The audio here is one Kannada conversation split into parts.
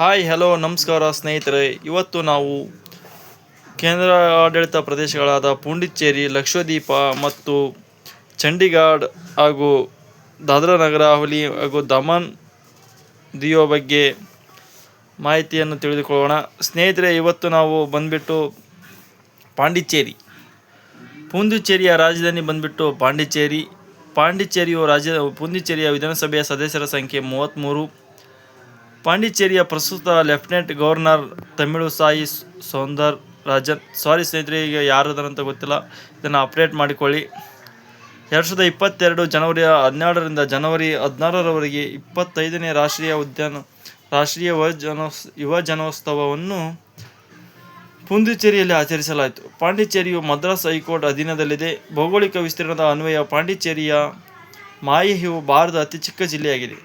ಹಾಯ್ ಹಲೋ ನಮಸ್ಕಾರ ಸ್ನೇಹಿತರೆ. ಇವತ್ತು ನಾವು ಕೇಂದ್ರ ಆಡಳಿತ ಪ್ರದೇಶಗಳಾದ ಪುಂಡಿಚೇರಿ, ಲಕ್ಷದ್ವೀಪ ಮತ್ತು ಚಂಡೀಗಢ ಹಾಗೂ ದಾದ್ರಾ ನಗರ ಹವಲಿ ಹಾಗೂ ದಮನ್ ದಿಯೋ ಬಗ್ಗೆ ಮಾಹಿತಿಯನ್ನು ತಿಳಿದುಕೊಳ್ಳೋಣ. ಸ್ನೇಹಿತರೆ, ಇವತ್ತು ನಾವು ಬಂದ್ಬಿಟ್ಟು ಪಾಂಡಿಚೇರಿ. ಪುಂದುಚೇರಿಯ ರಾಜಧಾನಿ ಬಂದ್ಬಿಟ್ಟು ಪಾಂಡಿಚೇರಿ. ಪಾಂಡಿಚೇರಿಯು ರಾಜ್ಯ ಪುಂದಿಚೇರಿಯ ವಿಧಾನಸಭೆಯ ಸದಸ್ಯರ ಸಂಖ್ಯೆ ಮೂವತ್ತ್ಮೂರು ಪಾಂಡಿಚೇರಿಯ ಪ್ರಸ್ತುತ lieutenant governor Tamilisai Soundararajan. Sorry ಸ್ನೇಹಿತರೆ, ಈಗ ಯಾರದಂತ ಗೊತ್ತಿಲ್ಲ. ಇದನ್ನು ಅಪ್ಡೇಟ್ ಮಾಡಿಕೊಳ್ಳಿ. ಎರಡು ಸಾವಿರದ ಇಪ್ಪತ್ತೆರಡು ಜನವರಿ ಹನ್ನೆರಡರಿಂದ ಜನವರಿ ಹದಿನಾರರವರೆಗೆ ಇಪ್ಪತ್ತೈದನೇ ರಾಷ್ಟ್ರೀಯ ಉದ್ಯಾನ, ರಾಷ್ಟ್ರೀಯ ಯುವ ಜನೋಸ್ ಯುವ ಜನೋತ್ಸವವನ್ನು ಪುಂದುಚೇರಿಯಲ್ಲಿ ಆಚರಿಸಲಾಯಿತು. ಪಾಂಡಿಚೇರಿಯು ಮದ್ರಾಸ್ ಹೈಕೋರ್ಟ್ ಅಧೀನದಲ್ಲಿದೆ. ಭೌಗೋಳಿಕ ವಿಸ್ತೀರ್ಣದ ಅನ್ವಯ ಪಾಂಡಿಚೇರಿಯ ಮಾಹಿಯು ಭಾರತದ ಅತಿ ಚಿಕ್ಕ ಜಿಲ್ಲೆಯಾಗಿದೆ.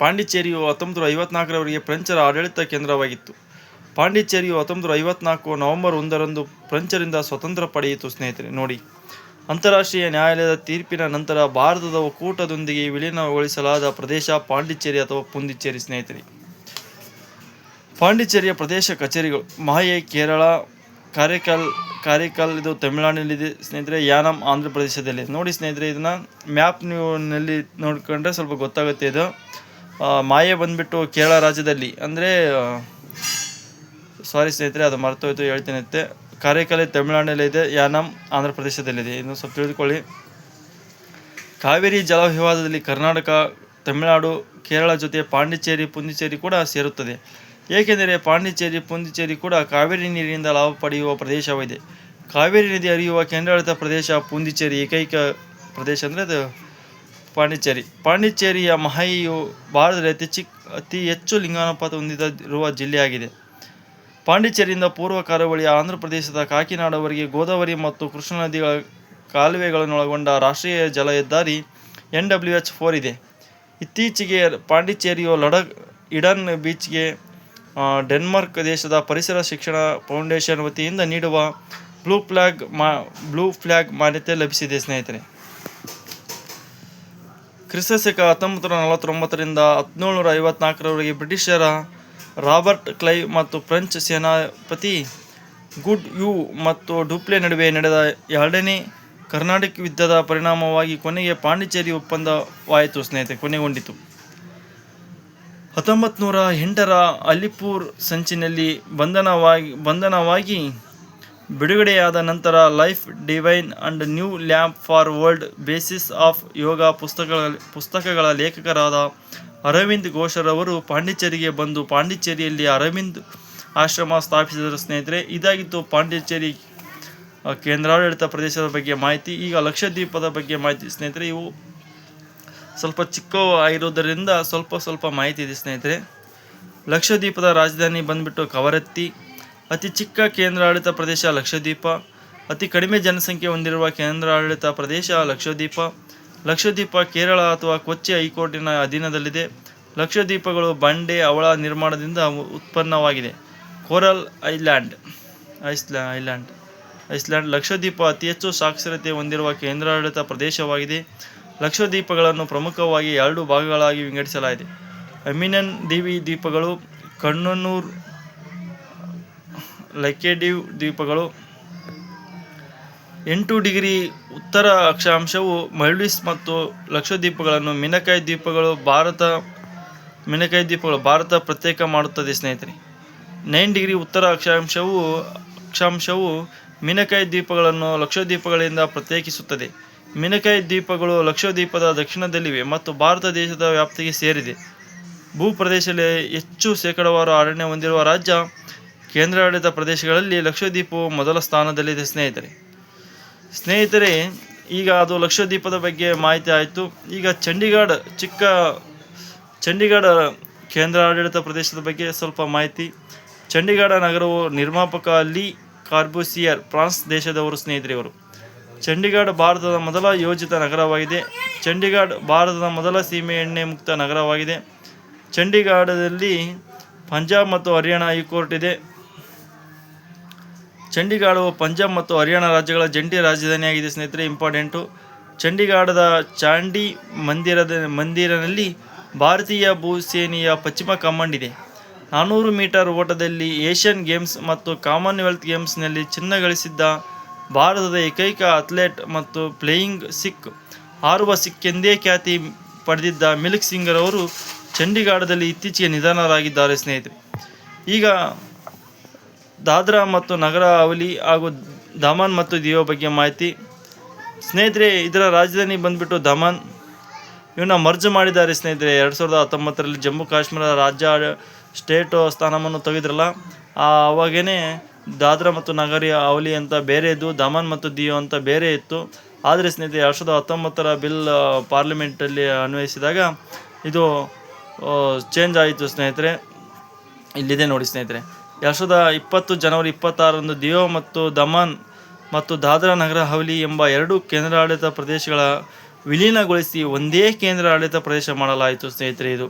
ಪಾಂಡಿಚೇರಿಯು ಹತ್ತೊಂಬತ್ತು ನೂರ ಐವತ್ನಾಲ್ಕರವರೆಗೆ ಫ್ರೆಂಚರ ಆಡಳಿತ ಕೇಂದ್ರವಾಗಿತ್ತು. ಪಾಂಡಿಚೇರಿಯು ಹತ್ತೊಂಬತ್ತು ನೂರ ಐವತ್ನಾಲ್ಕು ನವೆಂಬರ್ ಒಂದರಂದು ಫ್ರೆಂಚರಿಂದ ಸ್ವತಂತ್ರ ಪಡೆಯಿತು ಸ್ನೇಹಿತರೆ, ನೋಡಿ. ಅಂತಾರಾಷ್ಟ್ರೀಯ ನ್ಯಾಯಾಲಯದ ತೀರ್ಪಿನ ನಂತರ ಭಾರತದ ಒಕ್ಕೂಟದೊಂದಿಗೆ ವಿಲೀನಗೊಳಿಸಲಾದ ಪ್ರದೇಶ ಪಾಂಡಿಚೇರಿ ಅಥವಾ ಪುಂದಿಚೇರಿ ಸ್ನೇಹಿತರೆ. ಪಾಂಡಿಚೇರಿಯ ಪ್ರದೇಶ ಕಚೇರಿಗಳು ಮಹಯೆ ಕೇರಳ, ಕಾರೈಕಲ್ ಕಾರೈಕಲ್ ಇದು ತಮಿಳುನಾಡಿನಲ್ಲಿದೆ ಸ್ನೇಹಿತರೆ, ಯಾನಂ ಆಂಧ್ರ ಪ್ರದೇಶದಲ್ಲಿ ನೋಡಿ ಸ್ನೇಹಿತರೆ, ಇದನ್ನು ಮ್ಯಾಪ್ ನೀವು ನಲ್ಲಿ ನೋಡ್ಕೊಂಡ್ರೆ ಸ್ವಲ್ಪ ಗೊತ್ತಾಗುತ್ತೆ ಇದು. ಆ, ಬಂದುಬಿಟ್ಟು ಕೇರಳ ರಾಜ್ಯದಲ್ಲಿ ಅಂದರೆ ಸಾರಿ ಸ್ನೇಹಿತರೆ ಅದು ಮರ್ತೋಯ್ತು ಹೇಳ್ತೀನಿ ಅಂತೆ ಕಾರೈಕಲ್ ತಮಿಳುನಾಡಿನಲ್ಲಿದೆ ಯಾನಂ ಆಂಧ್ರ ಪ್ರದೇಶದಲ್ಲಿದೆ ಇನ್ನು ಸ್ವಲ್ಪ ತಿಳಿದುಕೊಳ್ಳಿ. ಕಾವೇರಿ ಜಲ ವಿವಾದದಲ್ಲಿ ಕರ್ನಾಟಕ ತಮಿಳುನಾಡು ಕೇರಳ ಜೊತೆ ಪಾಂಡಿಚೇರಿ ಪುಂದಿಚೇರಿ ಕೂಡ ಸೇರುತ್ತದೆ. ಏಕೆಂದರೆ ಪಾಂಡಿಚೇರಿ ಪುಂದಿಚೇರಿ ಕೂಡ ಕಾವೇರಿ ನೀರಿನಿಂದ ಲಾಭ ಪಡೆಯುವ ಪ್ರದೇಶವಿದೆ ಕಾವೇರಿ ನದಿ ಹರಿಯುವ ಕೇಂದ್ರಾಡಳಿತ ಪ್ರದೇಶ ಪುಂದಿಚೇರಿ ಏಕೈಕ ಪ್ರದೇಶ ಅಂದರೆ ಅದು ಪಾಂಡಿಚೇರಿ ಪಾಂಡಿಚೇರಿಯ ಮಹಾಯಿಯು ಭಾರತದಲ್ಲಿ ಅತಿ ಚಿಕ್ಕ ಅತಿ ಹೆಚ್ಚು ಲಿಂಗಾನುಪಾತ ಹೊಂದಿರುವ ಜಿಲ್ಲೆಯಾಗಿದೆ. ಪಾಂಡಿಚೇರಿಯಿಂದ ಪೂರ್ವ ಕರಾವಳಿಯ ಆಂಧ್ರ ಪ್ರದೇಶದ ಕಾಕಿನಾಡವರೆಗೆ ಗೋದಾವರಿ ಮತ್ತು ಕೃಷ್ಣ ನದಿಗಳ ಕಾಲುವೆಗಳನ್ನೊಳಗೊಂಡ ರಾಷ್ಟ್ರೀಯ ಜಲ ಹೆದ್ದಾರಿ ಎನ್ ಡಬ್ಲ್ಯೂ ಎಚ್ ಫೋರ್ ಇದೆ. ಇತ್ತೀಚೆಗೆ ಪಾಂಡಿಚೇರಿಯು ಲಡಕ್ ಇಡನ್ ಬೀಚ್ಗೆ ಡೆನ್ಮಾರ್ಕ್ ದೇಶದ ಪರಿಸರ ಶಿಕ್ಷಣ ಫೌಂಡೇಶನ್ ವತಿಯಿಂದ ನೀಡುವ ಬ್ಲೂ ಫ್ಲ್ಯಾಗ್ ಮಾ, ಬ್ಲೂ ಫ್ಲ್ಯಾಗ್ ಮಾನ್ಯತೆ ಲಭಿಸಿದೆ, ಸ್ನೇಹಿತರೆ. ಕ್ರಿಸ್ತಶಕ ಹತ್ತೊಂಬತ್ತು ನೂರ ನಲವತ್ತೊಂಬತ್ತರಿಂದ ಹದಿನೇಳುನೂರ ಐವತ್ನಾಲ್ಕರವರೆಗೆ ಬ್ರಿಟಿಷರ ರಾಬರ್ಟ್ ಕ್ಲೈವ್ ಮತ್ತು ಫ್ರೆಂಚ್ ಸೇನಾಪತಿ ಗುಡ್ ಯು ಮತ್ತು ಡುಪ್ಲೆ ನಡುವೆ ನಡೆದ ಎರಡನೇ ಕರ್ನಾಟಕ ಯುದ್ಧದ ಪರಿಣಾಮವಾಗಿ ಕೊನೆಗೆ ಪಾಂಡಿಚೇರಿ ಒಪ್ಪಂದವಾಯಿತು, ಸ್ನೇಹಿತರೆ. ಕೊನೆಗೊಂಡಿತು. ಹತ್ತೊಂಬತ್ತು ನೂರ ಎಂಟರ ಅಲಿಪುರ್ ಸಂಚಿನಲ್ಲಿ ಬಂಧನವಾಗಿ ಬಂಧನವಾಗಿ ಬಿಡುಗಡೆಯಾದ ನಂತರ life divine and new lamp for world basis of yoga ಪುಸ್ತಕಗಳ ಪುಸ್ತಕಗಳ ಲೇಖಕರಾದ ಅರವಿಂದ್ ಘೋಷರವರು ಪಾಂಡಿಚೇರಿಗೆ ಬಂದು ಪಾಂಡಿಚೇರಿಯಲ್ಲಿ ಅರವಿಂದ್ ಆಶ್ರಮ ಸ್ಥಾಪಿಸಿದರು. ಸ್ನೇಹಿತರೆ, ಇದಾಗಿತ್ತು ಪಾಂಡಿಚೇರಿ ಕೇಂದ್ರಾಡಳಿತ ಪ್ರದೇಶದ ಬಗ್ಗೆ ಮಾಹಿತಿ. ಈಗ ಲಕ್ಷದ್ವೀಪದ ಬಗ್ಗೆ ಮಾಹಿತಿ. ಸ್ನೇಹಿತರೆ, ಇವು ಸ್ವಲ್ಪ ಚಿಕ್ಕವು ಆಗಿರೋದರಿಂದ ಸ್ವಲ್ಪ ಸ್ವಲ್ಪ ಮಾಹಿತಿ ಇದೆ. ಸ್ನೇಹಿತರೆ, ಲಕ್ಷದ್ವೀಪದ ರಾಜಧಾನಿ ಬಂದ್ಬಿಟ್ಟು ಕವರತ್ತಿ ಅತಿ ಚಿಕ್ಕ ಕೇಂದ್ರಾಡಳಿತ ಪ್ರದೇಶ ಲಕ್ಷದ್ವೀಪ, ಅತಿ ಕಡಿಮೆ ಜನಸಂಖ್ಯೆ ಹೊಂದಿರುವ ಕೇಂದ್ರಾಡಳಿತ ಪ್ರದೇಶ ಲಕ್ಷದ್ವೀಪ. ಲಕ್ಷದ್ವೀಪ ಕೇರಳ ಅಥವಾ ಕೊಚ್ಚಿ ಹೈಕೋರ್ಟಿನ ಅಧೀನದಲ್ಲಿದೆ. ಲಕ್ಷದ್ವೀಪಗಳು ಬಂಡೆ ಅವಳ ನಿರ್ಮಾಣದಿಂದ ಉತ್ಪನ್ನವಾಗಿದೆ. ಕೋರಲ್ ಐಲ್ಯಾಂಡ್ ಐಸ್ಲ್ಯಾ ಐಲ್ಯಾಂಡ್, ಐಸ್ಲ್ಯಾಂಡ್ ಲಕ್ಷದ್ವೀಪ ಅತಿ ಹೆಚ್ಚು ಸಾಕ್ಷರತೆ ಹೊಂದಿರುವ ಕೇಂದ್ರಾಡಳಿತ ಪ್ರದೇಶವಾಗಿದೆ. ಲಕ್ಷದ್ವೀಪಗಳನ್ನು ಪ್ರಮುಖವಾಗಿ ಎರಡು ಭಾಗಗಳಾಗಿ ವಿಂಗಡಿಸಲಾಗಿದೆ. ಅಮಿನನ್ ದೇವಿ ದ್ವೀಪಗಳು ಕಣ್ಣನೂರ್ ಲೈಕೆಡಿವ್ ದ್ವೀಪಗಳು. ಎಂಟು ಡಿಗ್ರಿ ಉತ್ತರ ಅಕ್ಷಾಂಶವು ಮಲ್ಡೀವ್ಸ್ ಮತ್ತು ಲಕ್ಷದ್ವೀಪಗಳನ್ನು ಮಿನಕಾಯಿ ದ್ವೀಪಗಳು ಭಾರತ ಮಿನಕಾಯಿ ದ್ವೀಪಗಳು ಭಾರತ ಪ್ರತ್ಯೇಕ ಮಾಡುತ್ತದೆ ಸ್ನೇಹಿತರೆ. ನೈನ್ ಡಿಗ್ರಿ ಉತ್ತರ ಅಕ್ಷಾಂಶವು ಅಕ್ಷಾಂಶವು ಮಿನಕಾಯಿ ದ್ವೀಪಗಳನ್ನು ಲಕ್ಷದ್ವೀಪಗಳಿಂದ ಪ್ರತ್ಯೇಕಿಸುತ್ತದೆ. ಮಿನಕಾಯಿ ದ್ವೀಪಗಳು ಲಕ್ಷದ್ವೀಪದ ದಕ್ಷಿಣದಲ್ಲಿವೆ ಮತ್ತು ಭಾರತ ದೇಶದ ವ್ಯಾಪ್ತಿಗೆ ಸೇರಿದೆ. ಭೂಪ್ರದೇಶದಲ್ಲಿ ಹೆಚ್ಚು ಶೇಕಡಾವಾರು ಅರಣ್ಯ ಹೊಂದಿರುವ ರಾಜ್ಯ ಕೇಂದ್ರಾಡಳಿತ ಪ್ರದೇಶಗಳಲ್ಲಿ ಲಕ್ಷದ್ವೀಪವು ಮೊದಲ ಸ್ಥಾನದಲ್ಲಿದೆ, ಸ್ನೇಹಿತರೆ. ಸ್ನೇಹಿತರೆ, ಈಗ ಅದು ಲಕ್ಷದ್ವೀಪದ ಬಗ್ಗೆ ಮಾಹಿತಿ ಆಯಿತು. ಈಗ ಚಂಡೀಗಢ, ಚಿಕ್ಕ ಚಂಡೀಗಢ ಕೇಂದ್ರಾಡಳಿತ ಪ್ರದೇಶದ ಬಗ್ಗೆ ಸ್ವಲ್ಪ ಮಾಹಿತಿ. ಚಂಡೀಗಢ ನಗರವು ನಿರ್ಮಾಪಕ ಲಿ ಕಾರ್ಬೂಸಿಯರ್, ಫ್ರಾನ್ಸ್ ದೇಶದವರು, ಸ್ನೇಹಿತರೆ ಇವರು. ಚಂಡೀಗಢ ಭಾರತದ ಮೊದಲ ಯೋಜಿತ ನಗರವಾಗಿದೆ. ಚಂಡೀಗಢ ಭಾರತದ ಮೊದಲ ಸೀಮೆ ಎಣ್ಣೆ ಮುಕ್ತ ನಗರವಾಗಿದೆ. ಚಂಡೀಗಢದಲ್ಲಿ ಪಂಜಾಬ್ ಮತ್ತು ಹರಿಯಾಣ ಹೈಕೋರ್ಟ್ ಇದೆ. ಚಂಡೀಗಢವು ಪಂಜಾಬ್ ಮತ್ತು ಹರಿಯಾಣ ರಾಜ್ಯಗಳ ಜಂಟಿ ರಾಜಧಾನಿಯಾಗಿದೆ ಸ್ನೇಹಿತರೆ. ಇಂಪಾರ್ಟೆಂಟು, ಚಂಡೀಗಢದ ಚಾಂಡಿ ಮಂದಿರದ, ಮಂದಿರನಲ್ಲಿ ಭಾರತೀಯ ಭೂಸೇನೆಯ ಪಶ್ಚಿಮ ಕಮಾಂಡ್ ಇದೆ. ನಾನ್ನೂರು ಮೀಟರ್ ಓಟದಲ್ಲಿ ಏಷ್ಯನ್ ಗೇಮ್ಸ್ ಮತ್ತು ಕಾಮನ್ವೆಲ್ತ್ ಗೇಮ್ಸ್ನಲ್ಲಿ ಚಿನ್ನ ಗಳಿಸಿದ್ದ ಭಾರತದ ಏಕೈಕ ಅಥ್ಲೆಟ್ ಮತ್ತು ಪ್ಲೇಯಿಂಗ್ ಸಿಖ್ ಆರುವ ಸಿಕ್ ಎಂದೇ ಖ್ಯಾತಿ ಪಡೆದಿದ್ದ ಮಿಲ್ಕ್ ಸಿಂಗರ್ ಅವರು ಚಂಡೀಗಢದಲ್ಲಿ ಇತ್ತೀಚೆಗೆ ನಿಧನರಾಗಿದ್ದಾರೆ ಸ್ನೇಹಿತರೆ. ಈಗ ದಾದ್ರಾ ಮತ್ತು ನಗರ ಅವಲಿ ಹಾಗೂ ದಮನ್ ಮತ್ತು ದಿಯೋ ಬಗ್ಗೆ ಮಾಹಿತಿ. ಸ್ನೇಹಿತರೆ, ಇದರ ರಾಜಧಾನಿ ಬಂದ್ಬಿಟ್ಟು ದಮನ್ ಇವನ್ನ ಮರ್ಜ್ ಮಾಡಿದ್ದಾರೆ ಸ್ನೇಹಿತರೆ. ಎರಡು ಸಾವಿರದ ಹತ್ತೊಂಬತ್ತರಲ್ಲಿ ಜಮ್ಮು ಕಾಶ್ಮೀರ ರಾಜ್ಯ ಸ್ಟೇಟು ಸ್ಥಾನವನ್ನು ತೆಗೆದ್ರಲ್ಲ. ಆವಾಗೇ ದಾದ್ರಾ ಮತ್ತು ನಗರಿ ಅವಲಿ ಅಂತ ಬೇರೆ ಇದ್ದು ದಮನ್ ಮತ್ತು ದಿಯೋ ಅಂತ ಬೇರೆ ಇತ್ತು. ಆದರೆ ಸ್ನೇಹಿತರೆ, ಎರಡು ಸಾವಿರದ ಹತ್ತೊಂಬತ್ತರ ಬಿಲ್ ಪಾರ್ಲಿಮೆಂಟಲ್ಲಿ ಅನ್ವಯಿಸಿದಾಗ ಇದು ಚೇಂಜ್ ಆಯಿತು ಸ್ನೇಹಿತರೆ. ಇಲ್ಲಿದೆ ನೋಡಿ ಸ್ನೇಹಿತರೆ. ಎರಡು ಸಾವಿರದ ಇಪ್ಪತ್ತು ಜನವರಿ ಇಪ್ಪತ್ತಾರರಂದು ದಿಯೋ ಮತ್ತು ದಮನ್ ಮತ್ತು ದಾದ್ರಾ ನಗರ ಹವಲಿ ಎಂಬ ಎರಡು ಕೇಂದ್ರಾಡಳಿತ ಪ್ರದೇಶಗಳ ವಿಲೀನಗೊಳಿಸಿ ಒಂದೇ ಕೇಂದ್ರಾಡಳಿತ ಪ್ರದೇಶ ಮಾಡಲಾಯಿತು, ಸ್ನೇಹಿತರೆ, ಇದು.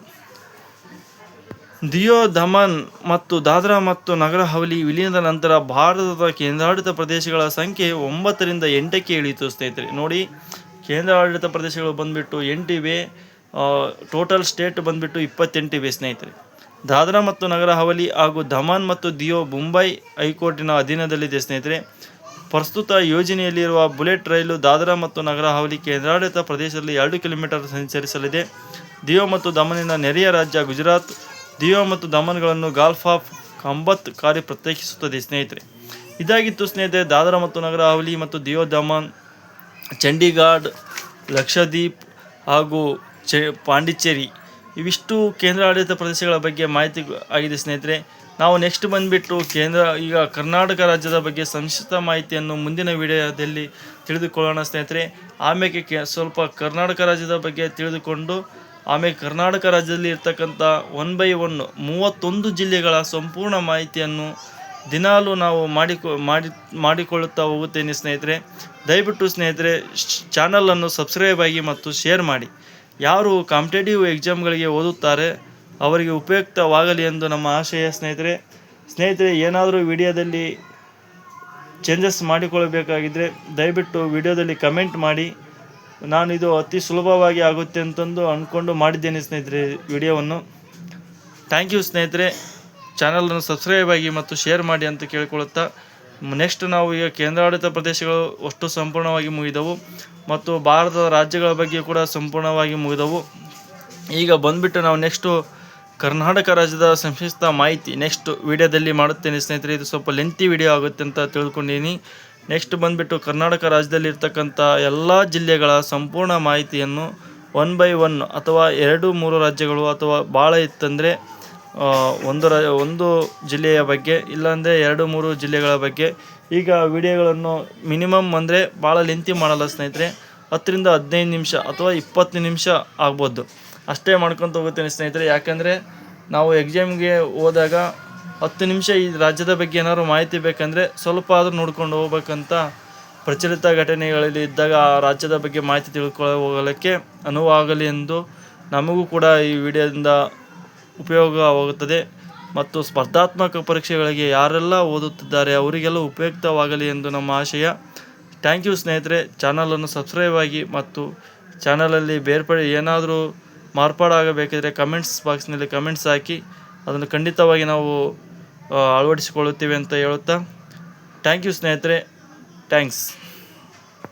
ದಿಯೋ, ದಮನ್ ಮತ್ತು ದಾದ್ರಾ ಮತ್ತು ನಗರ ಹವಲಿ ವಿಲೀನದ ನಂತರ ಭಾರತದ ಕೇಂದ್ರಾಡಳಿತ ಪ್ರದೇಶಗಳ ಸಂಖ್ಯೆ ಒಂಬತ್ತರಿಂದ ಎಂಟಕ್ಕೆ ಇಳಿಯಿತು, ಸ್ನೇಹಿತರೆ. ನೋಡಿ, ಕೇಂದ್ರಾಡಳಿತ ಪ್ರದೇಶಗಳು ಬಂದ್ಬಿಟ್ಟು ಎಂಟಿವೆ ಟೋಟಲ್ ಸ್ಟೇಟ್ ಬಂದ್ಬಿಟ್ಟು ಇಪ್ಪತ್ತೆಂಟಿವೆ, ಸ್ನೇಹಿತರೆ. ದಾದ್ರಾ ಮತ್ತು ನಗರ ಹವಲಿ ಹಾಗೂ ದಮನ್ ಮತ್ತು ದಿಯೋ ಮುಂಬೈ ಹೈಕೋರ್ಟಿನ ಅಧೀನದಲ್ಲಿದೆ ಸ್ನೇಹಿತರೆ. ಪ್ರಸ್ತುತ ಯೋಜನೆಯಲ್ಲಿರುವ ಬುಲೆಟ್ ರೈಲು ದಾದ್ರಾ ಮತ್ತು ನಗರ ಹವಲಿ ಕೇಂದ್ರಾಡಳಿತ ಪ್ರದೇಶದಲ್ಲಿ ಎರಡು ಕಿಲೋಮೀಟರ್ ಸಂಚರಿಸಲಿದೆ. ದಿಯೋ ಮತ್ತು ದಮನಿನ ನೆರೆಯ ರಾಜ್ಯ ಗುಜರಾತ್, ದಿಯೋ ಮತ್ತು ದಮನ್ಗಳನ್ನು ಗಾಲ್ಫ್ ಆಫ್ ಕಂಬತ್ ಕಾರ್ಯ ಪ್ರತ್ಯೇಕಿಸುತ್ತದೆ ಸ್ನೇಹಿತರೆ. ಇದಾಗಿತ್ತು ಸ್ನೇಹಿತರೆ, ದಾದ್ರಾ ಮತ್ತು ನಗರ ಹವಲಿ ಮತ್ತು ದಿಯೋ ದಮನ್ ಚಂಡೀಗಢ, ಲಕ್ಷದ್ವೀಪ್ ಹಾಗೂ ಚ ಪಾಂಡಿಚೇರಿ. ಇವಿಷ್ಟು ಕೇಂದ್ರಾಡಳಿತ ಪ್ರದೇಶಗಳ ಬಗ್ಗೆ ಮಾಹಿತಿ ಆಗಿದೆ ಸ್ನೇಹಿತರೆ. ನಾವು ನೆಕ್ಸ್ಟ್ ಬಂದುಬಿಟ್ಟು ಕೇಂದ್ರ, ಈಗ ಕರ್ನಾಟಕ ರಾಜ್ಯದ ಬಗ್ಗೆ ಸಂಕ್ಷಿಪ್ತ ಮಾಹಿತಿಯನ್ನು ಮುಂದಿನ ವಿಡಿಯೋದಲ್ಲಿ ತಿಳಿದುಕೊಳ್ಳೋಣ ಸ್ನೇಹಿತರೆ. ಆಮೇಲೆ ಸ್ವಲ್ಪ ಕರ್ನಾಟಕ ರಾಜ್ಯದ ಬಗ್ಗೆ ತಿಳಿದುಕೊಂಡು ಆಮೇಲೆ ಕರ್ನಾಟಕ ರಾಜ್ಯದಲ್ಲಿ ಇರ್ತಕ್ಕಂಥ ಒನ್ ಬೈ ಒನ್ ಮೂವತ್ತೊಂದು ಜಿಲ್ಲೆಗಳ ಸಂಪೂರ್ಣ ಮಾಹಿತಿಯನ್ನು ದಿನಾಲೂ ನಾವು ಮಾಡಿಕೊ, ಮಾಡಿ, ಮಾಡಿಕೊಳ್ಳುತ್ತಾ ಹೋಗುತ್ತೇನೆ ಸ್ನೇಹಿತರೆ. ದಯವಿಟ್ಟು ಸ್ನೇಹಿತರೆ ಚಾನಲನ್ನು ಸಬ್ಸ್ಕ್ರೈಬ್ ಆಗಿ ಮತ್ತು ಶೇರ್ ಮಾಡಿ. ಯಾರು ಕಾಂಪಿಟೇಟಿವ್ ಎಕ್ಸಾಮ್ಗಳಿಗೆ ಓದುತ್ತಾರೆ, ಅವರಿಗೆ ಉಪಯುಕ್ತವಾಗಲಿ ಎಂದು ನಮ್ಮ ಆಶಯ ಸ್ನೇಹಿತರೆ ಸ್ನೇಹಿತರೆ, ಏನಾದರೂ ವಿಡಿಯೋದಲ್ಲಿ ಚೇಂಜಸ್ ಮಾಡಿಕೊಳ್ಳಬೇಕಾಗಿದ್ದರೆ ದಯವಿಟ್ಟು ವಿಡಿಯೋದಲ್ಲಿ ಕಮೆಂಟ್ ಮಾಡಿ. ನಾನು ಇದು ಅತಿ ಸುಲಭವಾಗಿ ಆಗುತ್ತೆ ಅಂತಂದು ಅಂದ್ಕೊಂಡು ಮಾಡಿದ್ದೇನೆ ಸ್ನೇಹಿತರೆ ವಿಡಿಯೋವನ್ನು. ಥ್ಯಾಂಕ್ ಯು ಸ್ನೇಹಿತರೆ. ಚಾನಲನ್ನು ಸಬ್ಸ್ಕ್ರೈಬ್ ಆಗಿ ಮತ್ತು ಶೇರ್ ಮಾಡಿ ಅಂತ ಕೇಳಿಕೊಳ್ಳುತ್ತಾ ನೆಕ್ಸ್ಟ್ ನಾವು ಈಗ ಕೇಂದ್ರಾಡಳಿತ ಪ್ರದೇಶಗಳು ಅಷ್ಟು ಸಂಪೂರ್ಣವಾಗಿ ಮುಗಿದವು ಮತ್ತು ಭಾರತದ ರಾಜ್ಯಗಳ ಬಗ್ಗೆ ಕೂಡ ಸಂಪೂರ್ಣವಾಗಿ ಮುಗಿದವು. ಈಗ ಬಂದುಬಿಟ್ಟು ನಾವು ನೆಕ್ಸ್ಟು ಕರ್ನಾಟಕ ರಾಜ್ಯದ ಸಂಕ್ಷಿಪ್ತ ಮಾಹಿತಿ ನೆಕ್ಸ್ಟ್ ವಿಡಿಯೋದಲ್ಲಿ ಮಾಡುತ್ತೇನೆ ಸ್ನೇಹಿತರೆ, ಇದು ಸ್ವಲ್ಪ ಲೆಂತಿ ವಿಡಿಯೋ ಆಗುತ್ತೆ ಅಂತ ತಿಳ್ಕೊಂಡಿನಿ ನೆಕ್ಸ್ಟ್ ಬಂದುಬಿಟ್ಟು ಕರ್ನಾಟಕ ರಾಜ್ಯದಲ್ಲಿ ಇರ್ತಕ್ಕಂಥ ಎಲ್ಲ ಜಿಲ್ಲೆಗಳ ಸಂಪೂರ್ಣ ಮಾಹಿತಿಯನ್ನು ಒನ್ ಬೈ ಒನ್ ಅಥವಾ ಎರಡು ಮೂರು ರಾಜ್ಯಗಳು ಅಥವಾ ಭಾಳ ಇತ್ತಂದರೆ ಒಂದು ರಾ ಒಂದು ಜಿಲ್ಲೆಯ ಬಗ್ಗೆ, ಇಲ್ಲಾಂದರೆ ಎರಡು ಮೂರು ಜಿಲ್ಲೆಗಳ ಬಗ್ಗೆ. ಈಗ ವಿಡಿಯೋಗಳನ್ನು ಮಿನಿಮಮ್ ಅಂದರೆ ಭಾಳ ಲೆಂತಿ ಮಾಡಲ್ಲ ಸ್ನೇಹಿತರೆ. ಹತ್ತರಿಂದ ಹದಿನೈದು ನಿಮಿಷ ಅಥವಾ ಇಪ್ಪತ್ತು ನಿಮಿಷ ಆಗ್ಬೋದು. ಅಷ್ಟೇ ಮಾಡ್ಕೊತ ಹೋಗುತ್ತೇನೆ ಸ್ನೇಹಿತರೆ. ಯಾಕಂದರೆ ನಾವು ಎಕ್ಸಾಮ್ಗೆ ಹೋದಾಗ ಹತ್ತು ನಿಮಿಷ ಈ ರಾಜ್ಯದ ಬಗ್ಗೆ ಏನಾದ್ರು ಮಾಹಿತಿ ಬೇಕಂದರೆ ಸ್ವಲ್ಪ ಆದರೂ ನೋಡ್ಕೊಂಡು ಹೋಗ್ಬೇಕಂತ ಪ್ರಚಲಿತ ಘಟನೆಗಳಲ್ಲಿ ಇದ್ದಾಗ ಆ ರಾಜ್ಯದ ಬಗ್ಗೆ ಮಾಹಿತಿ ತಿಳ್ಕೊಳ್ಳೋ ಹೋಗಲಿಕ್ಕೆ ಅನುವಾಗಲಿ ಎಂದು ನಮಗೂ ಕೂಡ ಈ ವಿಡಿಯೋದಿಂದ ಉಪಯೋಗವಾಗುತ್ತದೆ. ಮತ್ತು ಸ್ಪರ್ಧಾತ್ಮಕ ಪರೀಕ್ಷೆಗಳಿಗೆ ಯಾರೆಲ್ಲ ಓದುತ್ತಿದ್ದಾರೆ, ಅವರಿಗೆಲ್ಲ ಉಪಯುಕ್ತವಾಗಲಿ ಎಂದು ನಮ್ಮ ಆಶಯ. ಥ್ಯಾಂಕ್ ಯು ಸ್ನೇಹಿತರೆ. ಚಾನಲನ್ನು ಸಬ್ಸ್ಕ್ರೈಬ್ ಆಗಿ ಮತ್ತು ಚಾನಲಲ್ಲಿ ಬೇರ್ಪಡೆ ಏನಾದರೂ ಮಾರ್ಪಾಡಾಗಬೇಕಿದ್ರೆ ಕಮೆಂಟ್ಸ್ ಬಾಕ್ಸ್ನಲ್ಲಿ ಕಮೆಂಟ್ಸ್ ಹಾಕಿ. ಅದನ್ನು ಖಂಡಿತವಾಗಿ ನಾವು ಅಳವಡಿಸಿಕೊಳ್ಳುತ್ತೇವೆ ಅಂತ ಹೇಳುತ್ತಾ. ಥ್ಯಾಂಕ್ ಯು ಸ್ನೇಹಿತರೆ. ಥ್ಯಾಂಕ್ಸ್